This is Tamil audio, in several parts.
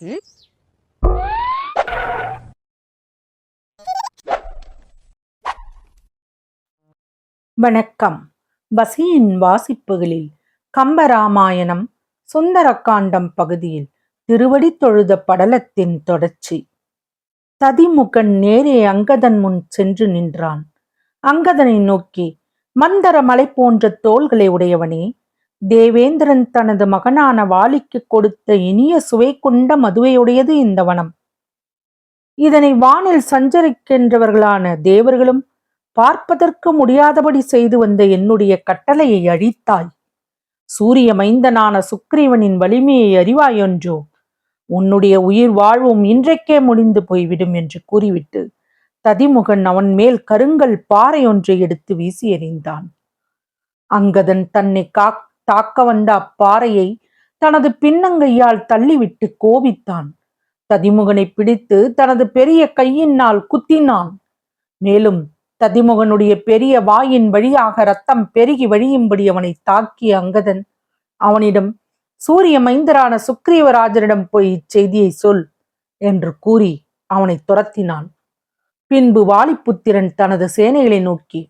ம்? வணக்கம். பசியின் வாசிப்புகளில் கம்பராமாயணம் சுந்தரகாண்டம் பகுதியில் திருவடி தொழுத படலத்தின் தொடர்ச்சி. ததிமுகன் நேரே அங்கதன் முன் சென்று நின்றான். அங்கதனை நோக்கி மந்தர மலை போன்ற தோள்களை உடையவனே தேவேந்திரன் தனது மகனான வாலிக்கு கொடுத்த இனிய சுவை கொண்ட மதுவையுடையது இந்த வனம். இதனை வானில் சஞ்சரிக்கின்றவர்களான தேவர்களும் பார்ப்பதற்கு முடியாதபடி செய்து வந்த என்னுடைய கட்டளையை அழித்தாய். சூரிய மைந்தனான சுக்ரீவனின் வலிமையை அறிவாயொன்றோ உன்னுடைய உயிர் வாழ்வும் இன்றைக்கே முடிந்து போய்விடும் என்று கூறிவிட்டு ததிமுகன் அவன் மேல் கருங்கல் பாறை ஒன்றை எடுத்து வீசி எறிந்தான். அங்கதன் தன்னை காக்க தாக்க வந்த அப்பாறையை தனது பின்னங்கையால் தள்ளிவிட்டு கோபித்தான். ததிமுகனை பிடித்து தனது பெரிய கையினால் குத்தினான். மேலும் ததிமுகனுடைய பெரிய வாயின் வழியாக ரத்தம் பெருகி வழியும்படி அவனை தாக்கிய அங்கதன் அவனிடம் சூரிய மைந்தரான சுக்ரீவராஜரிடம் போய் இச்செய்தியை சொல் என்று கூறி அவனை துரத்தினான். பின்பு வாலிபுத்திரன் தனது சேனைகளை நோக்கி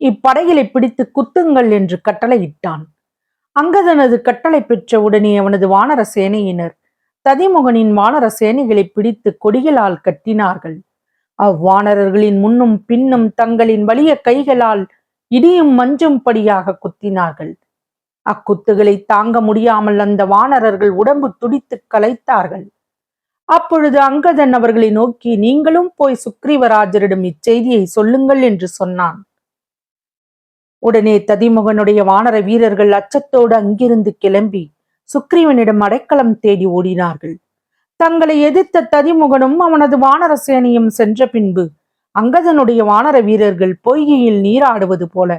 இப்படைகளை பிடித்து குத்துங்கள் என்று கட்டளையிட்டான். அங்கதனது கட்டளை பெற்ற உடனே அவனது வானர சேனையினர் ததிமுகனின் வானர சேனைகளை பிடித்து கொடிகளால் கட்டினார்கள். அவ்வானரர்களின் முன்னும் பின்னும் தங்களின் வலிய கைகளால் இடியும் மஞ்சும் படியாக குத்தினார்கள். அக்குத்துகளை தாங்க முடியாமல் அந்த வானரர்கள் உடம்பு துடித்து கலைத்தார்கள். அப்பொழுது அங்கதன் அவர்களை நோக்கி நீங்களும் போய் சுக்ரீவராஜரிடம் இச்செய்தியை சொல்லுங்கள் என்று சொன்னான். உடனே ததிமுகனுடைய வானர வீரர்கள் அச்சத்தோடு அங்கிருந்து கிளம்பி சுக்ரீவனிடம் அடைக்கலம் தேடி ஓடினார்கள். தங்களை எதிர்த்த ததிமுகனும் அவனது வானர சேனையும் சென்ற பின்பு அங்கதனுடைய வானர வீரர்கள் பொய்கையில் நீராடுவது போல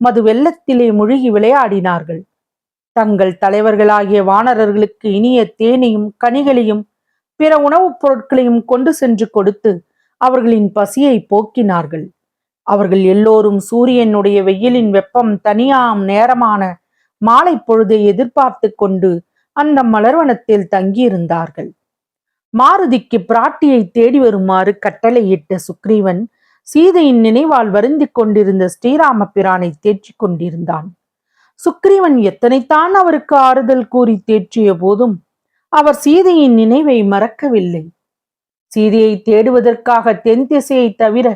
மது வெள்ளத்திலே முழுகி விளையாடினார்கள். தங்கள் தலைவர்களாகிய வானரர்களுக்கு இனிய தேனையும் கனிகளையும் பிற உணவுப் பொருட்களையும் கொண்டு சென்று கொடுத்து அவர்களின் பசியை போக்கினார்கள். அவர்கள் எல்லோரும் சூரியனுடைய வெயிலின் வெப்பம் தனியாம் நேரமான மாலை பொழுதை எதிர்பார்த்து கொண்டு அந்த மலர்வனத்தில் தங்கியிருந்தார்கள். மாருதிக்கு பிராட்டியை தேடி வருமாறு கட்டளையிட்ட சுக்ரீவன் சீதையின் நினைவால் வருந்திக் கொண்டிருந்த ஸ்ரீராம பிரானை தேற்றிக் கொண்டிருந்தான். சுக்ரீவன் எத்தனைத்தான் அவருக்கு ஆறுதல் கூறி தேற்றிய போதும் அவர் சீதையின் நினைவை மறக்கவில்லை. சீதையை தேடுவதற்காக தென் திசையை தவிர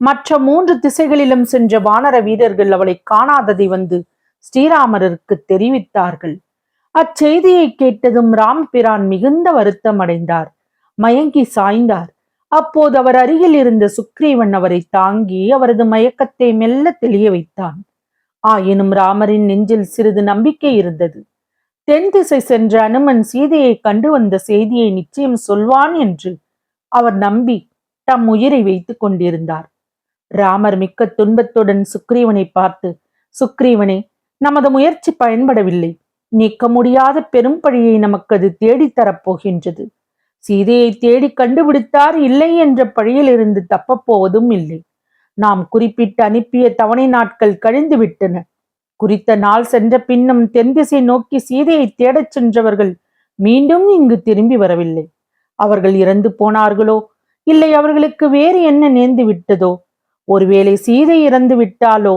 மற்ற மூன்று திசைகளிலும் சென்ற வானர வீரர்கள் அவளை காணாததை வந்து ஸ்ரீராமருக்கு தெரிவித்தார்கள். அச்செய்தியை கேட்டதும் ராம்பிரான் மிகுந்த வருத்தம் அடைந்தார். மயங்கி சாய்ந்தார். அப்போது அவர் அருகில் இருந்த சுக்ரீவன் அவரை தாங்கி அவரது மயக்கத்தை மெல்ல தெளிய வைத்தான். ஆயினும் ராமரின் நெஞ்சில் சிறிது நம்பிக்கை இருந்தது. தென் திசை சென்ற அனுமன் சீதையை கண்டு வந்த செய்தியை நிச்சயம் சொல்வான் என்று அவர் நம்பி தம் உயிரை வைத்துக் கொண்டிருந்தார். ராமர் மிக்க துன்பத்துடன் சுக்ரீவனை பார்த்து சுக்ரீவனே நமது முயற்சி பயன்படவில்லை. நீக்க முடியாத பெரும்பழியை நமக்கு அது தேடித்தரப்போகின்றது சீதையை தேடி கண்டுபிடித்தார் இல்லை என்ற பழியிலிருந்து தப்பப்போவதும் இல்லை. நாம் குறிப்பிட்டு அனுப்பிய தவணை நாட்கள் கழிந்து விட்டன. குறித்த நாள் சென்ற பின்னும் தென்திசை நோக்கி சீதையை தேடச் சென்றவர்கள் மீண்டும் இங்கு திரும்பி வரவில்லை. அவர்கள் இறந்து போனார்களோ? இல்லை அவர்களுக்கு வேறு என்ன நேர்ந்து விட்டதோ? ஒருவேளை சீதை இறந்து விட்டாலோ?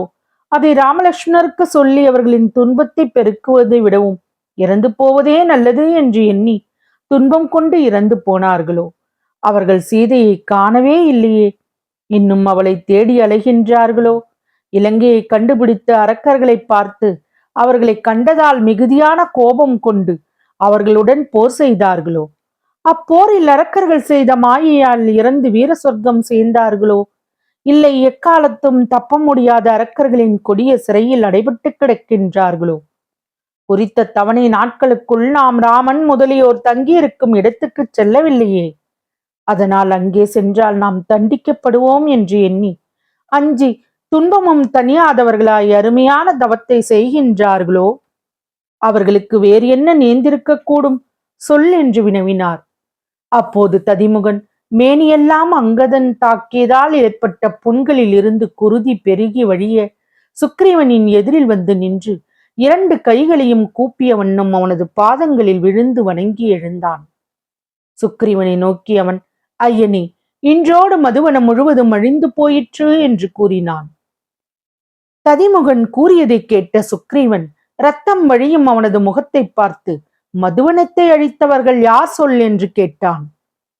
அதை ராமலட்சுமணருக்கு சொல்லி அவர்களின் துன்பத்தை பெருக்குவதை விடவும் இறந்து போவதே நல்லது என்று எண்ணி துன்பம் கொண்டு இறந்து போனார்களோ? அவர்கள் சீதையை காணவே இல்லையே. இன்னும் அவளை தேடி அலைகின்றார்களோ? இலங்கையை கண்டுபிடித்த அரக்கர்களை பார்த்து அவர்களை கண்டதால் மிகுதியான கோபம் கொண்டு அவர்களுடன் போர் செய்தார்களோ? அப்போரில் அரக்கர்கள் செய்த மாயையால் இறந்து வீர சொர்க்கம் சேர்ந்தார்களோ? இல்லை எக்காலத்தும் தப்ப முடியாத அரக்கர்களின் கொடிய சிறையில் அடைபட்டு கிடக்கின்றார்களோ? குறித்த தவணை நாட்களுக்குள் நாம் ராமன் முதலியோர் தங்கியிருக்கும் இடத்துக்கு செல்லவில்லையே. அதனால் அங்கே சென்றால் நாம் தண்டிக்கப்படுவோம் என்று எண்ணி அஞ்சி துன்பமும் தனியாதவர்களாய் அருமையான தவத்தை செய்கின்றார்களோ? அவர்களுக்கு வேறு என்ன நேர்ந்திருக்க கூடும் சொல் என்று வினவினார். அப்போது ததிமுகன் மேனியெல்லாம் அங்கதன் தாக்கியதால் ஏற்பட்ட புண்களில் இருந்து குருதி பெருகி வழிய சுக்ரீவனின் எதிரில் வந்து நின்று இரண்டு கைகளையும் கூப்பிய வண்ணம் அவனது பாதங்களில் விழுந்து வணங்கி எழுந்தான். சுக்ரீவனை நோக்கி அவன் ஐயனே இன்றோடு மதுவனம் முழுவதும் அழிந்து போயிற்று என்று கூறினான். ததிமுகன் கூறியதை கேட்ட சுக்ரீவன் ரத்தம் வழியும் அவனது முகத்தை பார்த்து மதுவனத்தை அழித்தவர்கள் யார் சொல்? என்று கேட்டான்.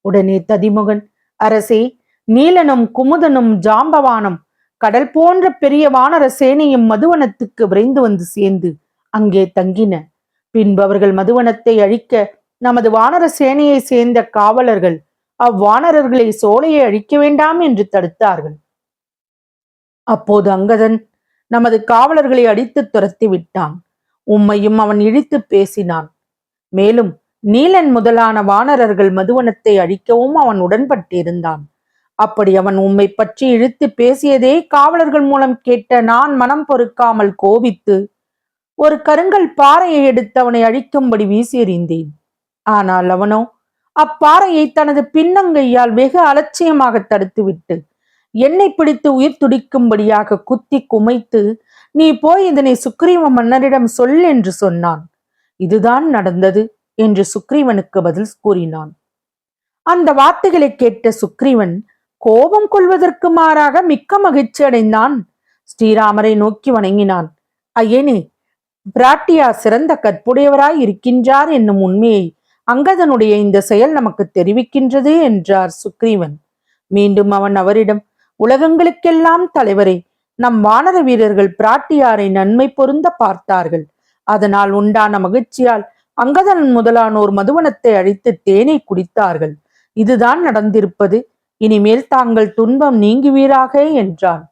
உடனே ததிமுகன் அரசே நீலனும் குமுதனும் ஜாம்பவானும் கடல் போன்ற பெரிய வானர சேனையும் மதுவனத்துக்கு விரைந்து வந்து சேர்ந்து அங்கே தங்கின. பின்பு அவர்கள் மதுவனத்தை அழிக்க நமது வானர சேனையை சேர்ந்த காவலர்கள் அவ்வானரர்களை சோலையை அழிக்க வேண்டாம் என்று தடுத்தார்கள். அப்போது அங்கதன் நமது காவலர்களை அடித்து துரத்தி விட்டான். உம்மையும் அவன் இழித்து பேசினான். மேலும் நீலன் முதலான வானரர்கள் மதுவனத்தை அழிக்கவும் அவன் உடன்பட்டிருந்தான். அப்படி அவன் உம்மை பற்றி இழுத்து பேசியதே காவலர்கள் மூலம் கேட்ட நான் மனம் பொறுக்காமல் கோபித்து ஒரு கருங்கல் பாறையை எடுத்து அவனை அழிக்கும்படி வீசி எறிந்தேன் ஆனால் அவனோ அப்பாறையை தனது பின்னங்கையால் வெகு அலட்சியமாக தடுத்துவிட்டு என்னை பிடித்து உயிர் துடிக்கும்படியாக குத்தி குமைத்து நீ போய் இதனை சுக்ரீவ மன்னரிடம் சொல் என்று சொன்னான். இதுதான் நடந்தது. என்று சுக்ரீவனுக்கு பதில் கூறினான். அந்த வார்த்தைகளை கேட்ட சுக்ரீவன் கோபம் கொள்வதற்கு மாறாக மிக்க மகிழ்ச்சி அடைந்தான். ஸ்ரீராமரை நோக்கி வணங்கினான். ஐயனே பிராட்டியா சிறந்த கற்புடையவராய் இருக்கின்றார் என்னும் உண்மையை அங்கதனுடைய இந்த செயல் நமக்கு தெரிவிக்கின்றது என்றார் சுக்ரீவன். மீண்டும் அவன் அவரிடம் உலகங்களுக்கெல்லாம் தலைவரே நம் வானர வீரர்கள் பிராட்டியாரை நன்மை பொருந்த பார்த்தார்கள். அதனால் உண்டான மகிழ்ச்சியால் அங்கதன் முதலானோர் மதுவனத்தை அழித்து தேனை குடித்தார்கள். இதுதான் நடந்திருப்பது. இனிமேல் தாங்கள் துன்பம் நீங்குவீராக என்றான்.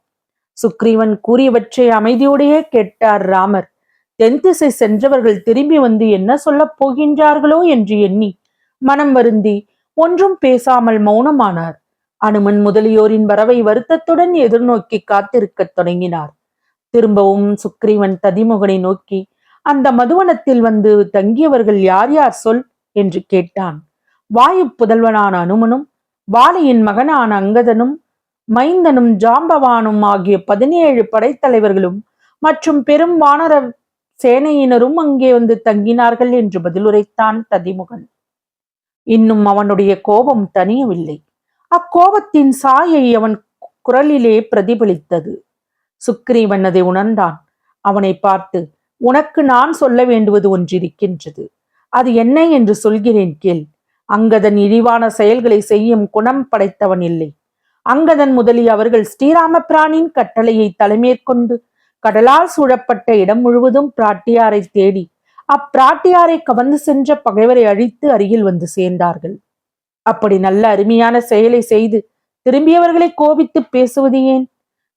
சுக்ரீவன் கூறியவற்றை அமைதியோடையே கேட்டார் ராமர். தென் திசை சென்றவர்கள் திரும்பி வந்து என்ன சொல்லப் போகின்றார்களோ என்று எண்ணி மனம் வருந்தி ஒன்றும் பேசாமல் மௌனமானார். அனுமன் முதலியோரின் வரவை வருத்தத்துடன் எதிர்நோக்கி காத்திருக்கத் தொடங்கினார். திரும்பவும் சுக்ரீவன் ததிமுகனை நோக்கி அந்த மதுவனத்தில் வந்து தங்கியவர்கள் யார் யார் சொல் என்று கேட்டான். வாயு புதல்வனான அனுமனும் வாலியின் மகனான அங்கதனும் மைந்தனும் ஜாம்பவானும் ஆகிய பதினேழு படைத்தலைவர்களும் மற்றும் பெரும் வானர சேனையினரும் அங்கே வந்து தங்கினார்கள் என்று பதிலுரைத்தான் ததிமுகன். இன்னும் அவனுடைய கோபம் தனியவில்லை அக்கோபத்தின் சாயை அவன் குரலிலே பிரதிபலித்தது. சுக்ரீவன் அதை உணர்ந்தான். அவனை பார்த்து உனக்கு நான் சொல்ல வேண்டுவது ஒன்றிருக்கின்றது. அது என்ன என்று சொல்கிறேன் கேள். அங்கதன் இழிவான செயல்களை செய்யும் குணம் படைத்தவன் இல்லை. அங்கதன் முதலிய அவர்கள் ஸ்ரீராம பிராணின் கட்டளையை தலைமேற்கொண்டு கடலால் சூழப்பட்ட இடம் முழுவதும் பிராட்டியாரை தேடி அப்பிராட்டியாரை கவர்ந்து சென்ற பகைவரை அழித்து அருகில் வந்து சேர்ந்தார்கள். அப்படி நல்ல அருமையான செயலை செய்து திரும்பியவர்களை கோபித்து பேசுவது ஏன்?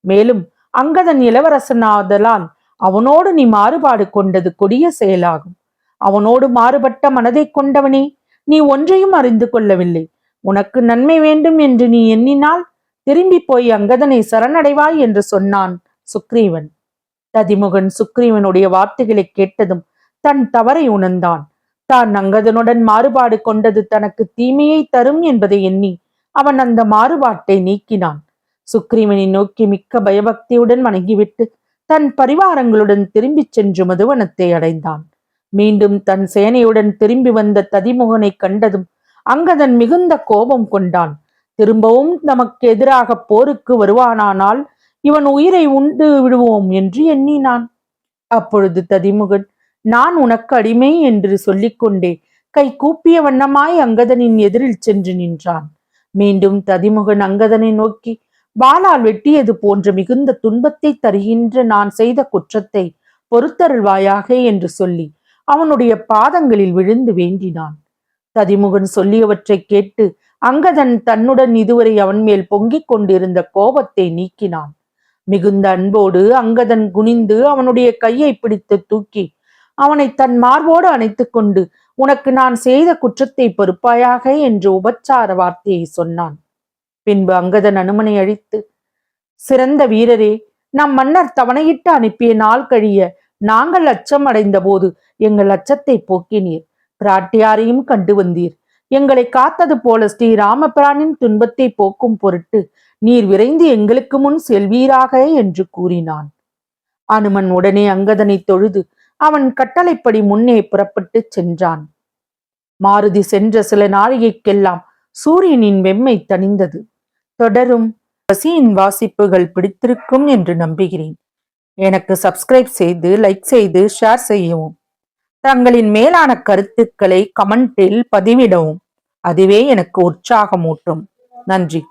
மேலும் அங்கதன் இளவரசனாதலால் அவனோடு நீ மாறுபாடு கொண்டது கொடிய செயலாகும். அவனோடு மாறுபட்ட மனதை கொண்டவனே நீ ஒன்றையும் அறிந்து கொள்ளவில்லை. உனக்கு நன்மை வேண்டும் என்று நீ எண்ணினால் திரும்பி போய் அங்கதனை சரணடைவாய் என்று சொன்னான் சுக்ரீவன். ததிமுகன் சுக்ரீவனுடைய வார்த்தைகளை கேட்டதும் தன் தவறை உணர்ந்தான். தான் அங்கதனுடன் மாறுபாடு கொண்டது தனக்கு தீமையை தரும் என்பதை எண்ணி அவன் அந்த மாறுபாட்டை நீக்கினான். சுக்ரீவனை நோக்கி மிக்க பயபக்தியுடன் வணங்கிவிட்டு தன் பரிவாரங்களுடன் திரும்பிச் சென்று மதுவனத்தை அடைந்தான். மீண்டும் தன் சேனையுடன் திரும்பி வந்த ததிமுகனை கண்டதும் அங்கதன் மிகுந்த கோபம் கொண்டான். திரும்பவும் நமக்கு எதிராக போருக்கு வருவானானால் இவன் உயிரை உண்டு விடுவோம் என்று எண்ணினான். அப்பொழுது ததிமுகன் நான் உனக்கு அடிமை என்று சொல்லிக்கொண்டே கை கூப்பிய வண்ணமாய் அங்கதனின் எதிரில் சென்று நின்றான். மீண்டும் ததிமுகன் அங்கதனை நோக்கி வாளால் வெட்டியது போன்ற மிகுந்த துன்பத்தை தருகின்ற நான் செய்த குற்றத்தை பொறுத்தருள்வாயாக என்று சொல்லி அவனுடைய பாதங்களில் விழுந்து வேண்டினான். ததிமுகன் சொல்லியவற்றை கேட்டு அங்கதன் தன்னுடன் இதுவரை அவன் மேல் பொங்கிக் கொண்டிருந்த கோபத்தை நீக்கினான். மிகுந்த அன்போடு அங்கதன் குனிந்து அவனுடைய கையை பிடித்து தூக்கி அவனை தன் மார்போடு அணைத்துக் கொண்டு உனக்கு நான் செய்த குற்றத்தை பொறுப்பாயாக என்று உபச்சார வார்த்தையை சொன்னான். பின்பு அங்கதன் அனுமனை அழித்து சிறந்த வீரரே நம் மன்னர் தவணையிட்டு அனுப்பிய நாள் கழிய நாங்கள் அச்சம் அடைந்த போது எங்கள் அச்சத்தை போக்கினீர். பிராட்டியாரையும் கண்டு வந்தீர். எங்களை காத்தது போல ஸ்ரீ ராமபிரானின் துன்பத்தை போக்கும் பொருட்டு நீர் விரைந்து எங்களுக்கு முன் செல்வீராக என்று கூறினான். அனுமன் உடனே அங்கதனை தொழுது அவன் கட்டளைப்படி முன்னே புறப்பட்டு சென்றான். மாருதி சென்ற சில நாழிகைக்கெல்லாம் சூரியனின் வெம்மை தணிந்தது. தொடரும். பசியின் வாசிப்புகள் பிடித்திருக்கும் என்று நம்புகிறேன். எனக்கு சப்ஸ்கிரைப் செய்து லைக் செய்து ஷேர் செய்யவும். தங்களின் மேலான கருத்துக்களை கமெண்டில் பதிவிடவும். அதுவே எனக்கு உற்சாகமூட்டும். நன்றி.